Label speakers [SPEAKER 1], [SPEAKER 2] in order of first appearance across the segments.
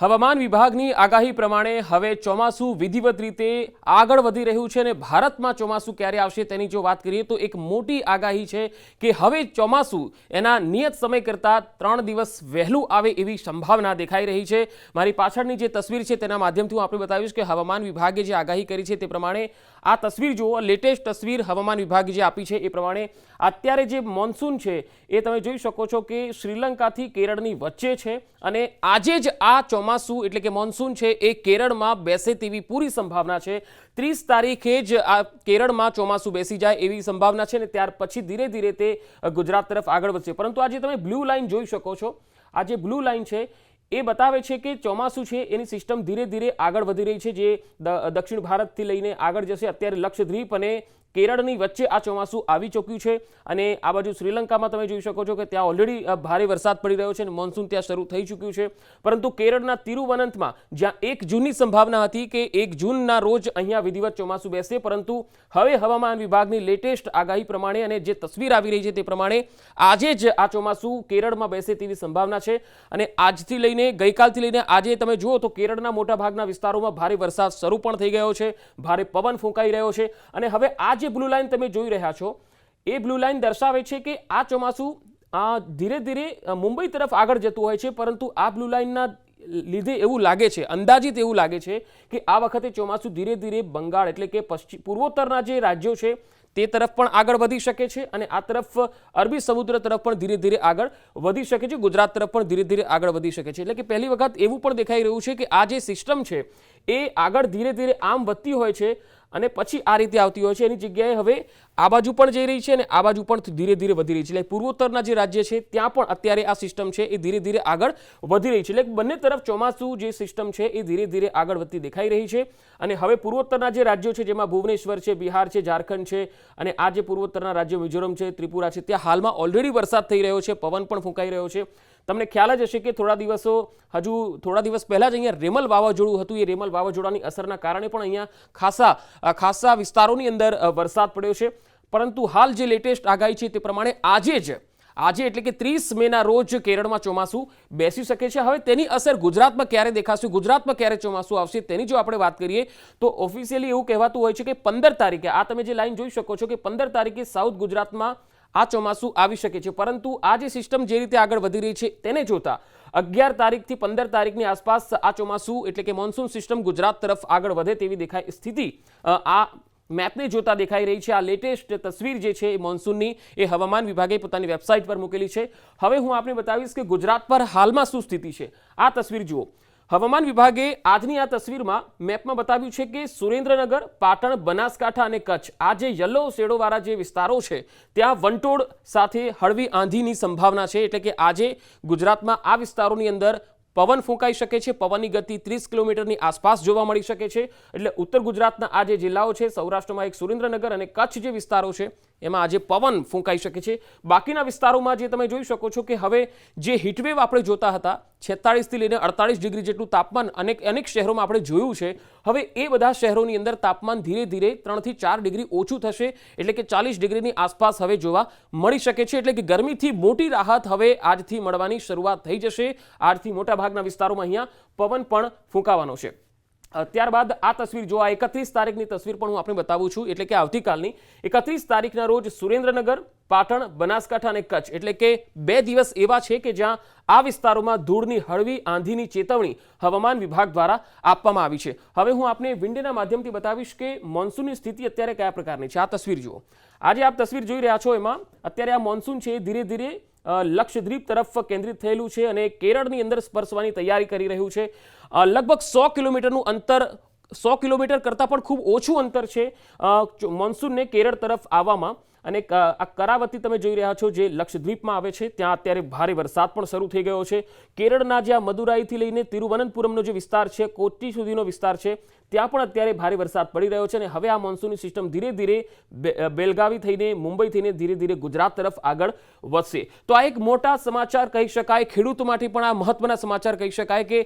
[SPEAKER 1] હવામાન વિભાગની આગાહી પ્રમાણે હવે ચોમાસું વિધિવત રીતે આગળ વધી રહ્યું છે અને ભારતમાં ચોમાસું ક્યારે આવશે તેની જો વાત કરીએ તો એક મોટી આગાહી છે કે હવે ચોમાસું એના નિયત સમય કરતાં ત્રણ દિવસ વહેલું આવે એવી સંભાવના દેખાઈ રહી છે. મારી પાછળની જે તસવીર છે તેના માધ્યમથી હું આપણે બતાવીશ કે હવામાન વિભાગે જે આગાહી કરી છે તે પ્રમાણે આ તસવીર જુઓ લેટેસ્ટ તસવીર હવામાન વિભાગે જે આપી છે એ પ્રમાણે અત્યારે જે મોન્સૂન છે એ તમે જોઈ શકો છો કે શ્રીલંકાથી કેરળની વચ્ચે છે અને આજે જ આ ચોમાસું એટલે કે મોન્સૂન છે એ કેરળમાં બેસે તેવી પૂરી સંભાવના છે. ત્રીસ તારીખે જ આ કેરળમાં ચોમાસું બેસી જાય એવી સંભાવના છે ને ત્યાર પછી ધીરે ધીરે તે ગુજરાત તરફ આગળ વધશે. પરંતુ આજે તમે બ્લુ લાઇન જોઈ શકો છો. આ જે બ્લુ લાઇન છે એ બતાવે છે કે ચોમાસું છે એની સિસ્ટમ ધીરે ધીરે આગળ વધી રહી છે. જે દક્ષિણ ભારતથી લઈને આગળ જશે. અત્યારે લક્ષદ્વીપ અને કેરળની વચ્ચે આ ચોમાસું આવી ચૂક્યું છે અને આ બાજુ શ્રીલંકામાં તમે જોઈ શકો છો કે ત્યાં ઓલરેડી ભારે વરસાદ પડી રહ્યો છે અને મોન્સૂન ત્યાં શરૂ થઈ ચૂક્યું છે. પરંતુ કેરળના તિરુવનંતમાં જ્યાં એક જૂનની સંભાવના હતી કે એક જૂનના રોજ અહીંયા વિધિવત ચોમાસું બેસે, પરંતુ હવે હવામાન વિભાગની લેટેસ્ટ આગાહી પ્રમાણે અને જે તસવીર આવી રહી છે તે પ્રમાણે આજે જ આ ચોમાસું કેરળમાં બેસે તેવી સંભાવના છે. અને આજથી લઈને, ગઈકાલથી લઈને આજે તમે જુઓ તો કેરળના મોટા ભાગના વિસ્તારોમાં ભારે વરસાદ શરૂ પણ થઈ ગયો છે, ભારે પવન ફૂંકાઈ રહ્યો છે અને હવે આ જે બ્લુ લાઇન તમે જોઈ રહ્યા છો, એ બ્લુ લાઇન દર્શાવે છે કે આ ચોમાસું ધીરે ધીરે મુંબઈ તરફ આગળ જતું હોય છે, પરંતુ આ બ્લુ લાઇનના લીધે એવું લાગે છે, અંદાજિત એવું લાગે છે કે આ વખતે ચોમાસું ધીરે ધીરે બંગાળ એટલે કે પશ્ચિમ પૂર્વોત્તરના જે રાજ્યો છે, તે તરફ પણ આગળ વધી શકે છે અને આ તરફ અરબી સમુદ્ર તરફ પણ ધીરે ધીરે આગળ વધી શકે છે, ગુજરાત તરફ પણ ધીરે ધીરે આગળ વધી શકે છે. એટલે કે પહેલી વખત એવું પણ દેખાઈ રહ્યું છે કે આ જે સિસ્ટમ છે એ આગળ ધીરે ધીરે આમ વધતી હોય છે અને પછી આ રીતે આવતી હોય છે. એની જગ્યાએ હવે આ બાજુ પણ જઈ રહી છે અને આ બાજુ પણ ધીરે ધીરે વધી રહી છે. એટલે પૂર્વોત્તરના જે રાજ્ય છે, ત્યાં પણ અત્યારે આ સિસ્ટમ છે એ ધીરે ધીરે આગળ વધી રહી છે. એટલે બંને તરફ ચોમાસું જે સિસ્ટમ છે એ ધીરે ધીરે આગળ વધતી દેખાઈ રહી છે. અને હવે પૂર્વોત્તરના જે રાજ્યો છે, જેમાં ભુવનેશ્વર છે, બિહાર છે, ઝારખંડ છે અને આ જે પૂર્વોત્તરના રાજ્યો મિઝોરમ છે, ત્રિપુરા છે, ત્યાં હાલમાં ઓલરેડી વરસાદ થઈ રહ્યો છે, પવન પણ ફૂંકાઈ રહ્યો છે. તમને ખ્યાલ જ હશે કે થોડા દિવસો, હજુ થોડા દિવસ પહેલાં જ અહીંયા રેમલ વાવાઝોડું હતું. એ રેમલ વાવાઝોડાની અસરના કારણે પણ અહીંયા ખાસા ખાસા વિસ્તારોની અંદર વરસાદ પડ્યો છે. પરંતુ હાલ જે લેટેસ્ટ આગાહી છે તે પ્રમાણે આજે જ, આજે એટલે કે ત્રીસ મેના રોજ કેરળમાં ચોમાસું બેસી શકે છે. હવે તેની અસર ગુજરાતમાં ક્યારે દેખાશે, ગુજરાતમાં ક્યારે ચોમાસું આવશે તેની જો આપણે વાત કરીએ, તો ઓફિશિયલી એવું કહેવાતું હોય છે કે પંદર તારીખે, આ તમે જે લાઈન જોઈ શકો છો કે પંદર તારીખે સાઉથ ગુજરાતમાં આ ચોમાસું આવી શકે છે. પરંતુ આ જે સિસ્ટમ જે રીતે આગળ વધી રહી છે તેને જોતા અગિયાર તારીખથી પંદર તારીખની આસપાસ આ ચોમાસું એટલે કે મોન્સૂન સિસ્ટમ ગુજરાત તરફ આગળ વધે તેવી દેખાય સ્થિતિ આ મેપને જોતા દેખાઈ રહી છે. આ લેટેસ્ટ તસવીર જે છે એ મોન્સૂનની એ હવામાન વિભાગે પોતાની વેબસાઇટ પર મૂકેલી છે. હવે હું આપને બતાવીશ કે ગુજરાત પર હાલમાં શું સ્થિતિ છે. આ તસવીર જુઓ. હવામાન વિભાગે આજની આ તસવીરમાં મેપમાં બતાવ્યું છે કે સુરેન્દ્રનગર, પાટણ, બનાસકાંઠા અને કચ્છ આ જે યલો શેડોવાળા જે વિસ્તારો છે, ત્યાં વંટોળ સાથે હળવી આંધીની સંભાવના છે. એટલે કે આજે ગુજરાતમાં આ વિસ્તારોની અંદર પવન ફૂંકાઈ શકે છે. પવનની ગતિ ત્રીસ કિલોમીટરની આસપાસ જોવા મળી શકે છે. એટલે ઉત્તર ગુજરાતના આ જે જિલ્લાઓ છે, સૌરાષ્ટ્રમાં એક સુરેન્દ્રનગર અને કચ્છ જે વિસ્તારો છે એમાં આજે પવન ફૂંકાઈ શકે છે. બાકીના વિસ્તારોમાં જે તમે જોઈ શકો છો કે હવે જે હીટવેવ આપણે જોતા હતા, છેતાળીસથી લઈને અડતાળીસ ડિગ્રી જેટલું તાપમાન અનેક અનેક શહેરોમાં આપણે જોયું છે. હવે એ બધા શહેરોની અંદર તાપમાન ધીરે ધીરે ત્રણથી ચાર ડિગ્રી ઓછું થશે, એટલે કે ચાલીસ ડિગ્રીની આસપાસ હવે જોવા મળી શકે છે. એટલે કે ગરમીથી મોટી રાહત હવે આજથી મળવાની શરૂઆત થઈ જશે. આજથી મોટાભાગના વિસ્તારોમાં અહીંયા પવન પણ ફૂંકાવાનો છે. ત્યારબાદ આ તસવીર જો, આ એકત્રીસ તારીખની તસવીર પણ હું આપણે બતાવું છું. એટલે કે આવતીકાલની એકત્રીસ તારીખના રોજ સુરેન્દ્રનગર, પાટણ, બનાસકાંઠા અને કચ્છ, એટલે કે બે દિવસ એવા છે કે જ્યાં આ વિસ્તારોમાં ધૂળની હળવી, આંધીની ચેતવણી હવામાન વિભાગ દ્વારા આપવામાં આવી છે. હવે હું આપને વિન્ડેના માધ્યમથી બતાવીશ કે મોન્સૂનની સ્થિતિ અત્યારે કયા પ્રકારની છે. આ તસવીર જુઓ. આજે આપ તસવીર જોઈ રહ્યા છો એમાં અત્યારે આ મોન્સૂન છે, ધીરે ધીરે લક્ષદ્વીપ તરફ કેન્દ્રિત થયેલું છે અને કેરળની અંદર સ્પર્શવાની તૈયારી કરી રહ્યું છે. લગભગ સો કિલોમીટરનું અંતર, સો કિલોમીટર કરતાં પણ ખૂબ ઓછું અંતર છે મોન્સૂનને કેરળ તરફ આવવામાં. અને આ કરાવતી તમે જોઈ રહ્યા છો જે લક્ષદ્વીપમાં આવે છે, ત્યાં અત્યારે ભારે વરસાદ પણ શરૂ થઈ ગયો છે. કેરળના જ્યાં મદુરાઈથી લઈને તિરુવનંતપુરમનો જે વિસ્તાર છે કોચી સુધીનો વિસ્તાર છે ત્યાં પણ અત્યારે ભારે વરસાદ પડી રહ્યો છે અને હવે આ મોન્સૂનની સિસ્ટમ ધીરે ધીરે બેલગાવી થઈને, મુંબઈ થઈને ધીરે ધીરે ગુજરાત તરફ આગળ વધશે. તો આ એક મોટા સમાચાર કહી શકાય, ખેડૂતો માટે પણ આ મહત્વના સમાચાર કહી શકાય કે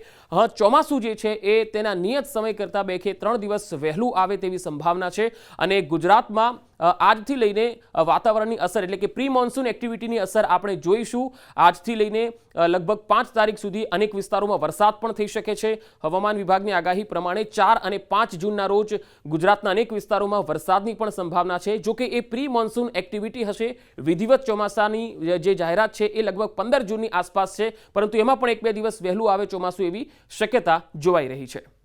[SPEAKER 1] ચોમાસું જે છે એ તેના નિયત સમય કરતાં બે કે ત્રણ દિવસ વહેલું આવે તેવી સંભાવના છે અને ગુજરાતમાં આજથી લઈને વાતાવરણની અસર એટલે કે પ્રી મોન્સૂન એક્ટિવિટીની અસર આપણે જોઈશું. આજથી લઈને લગભગ પાંચ તારીખ સુધી અનેક વિસ્તારોમાં વરસાદ પણ થઈ શકે છે. હવામાન વિભાગની આગાહી પ્રમાણે ચાર અને પાંચ જૂનના રોજ ગુજરાતના અનેક વિસ્તારોમાં વરસાદની પણ સંભાવના છે. જોકે એ પ્રી મોન્સૂન એક્ટિવિટી હશે. વિધિવત ચોમાસાની જે જાહેરાત છે એ લગભગ પંદર જૂનની આસપાસ છે. પરંતુ એમાં પણ એક બે દિવસ વહેલું આવે ચોમાસું એવી શક્યતા જોવાઈ રહી છે.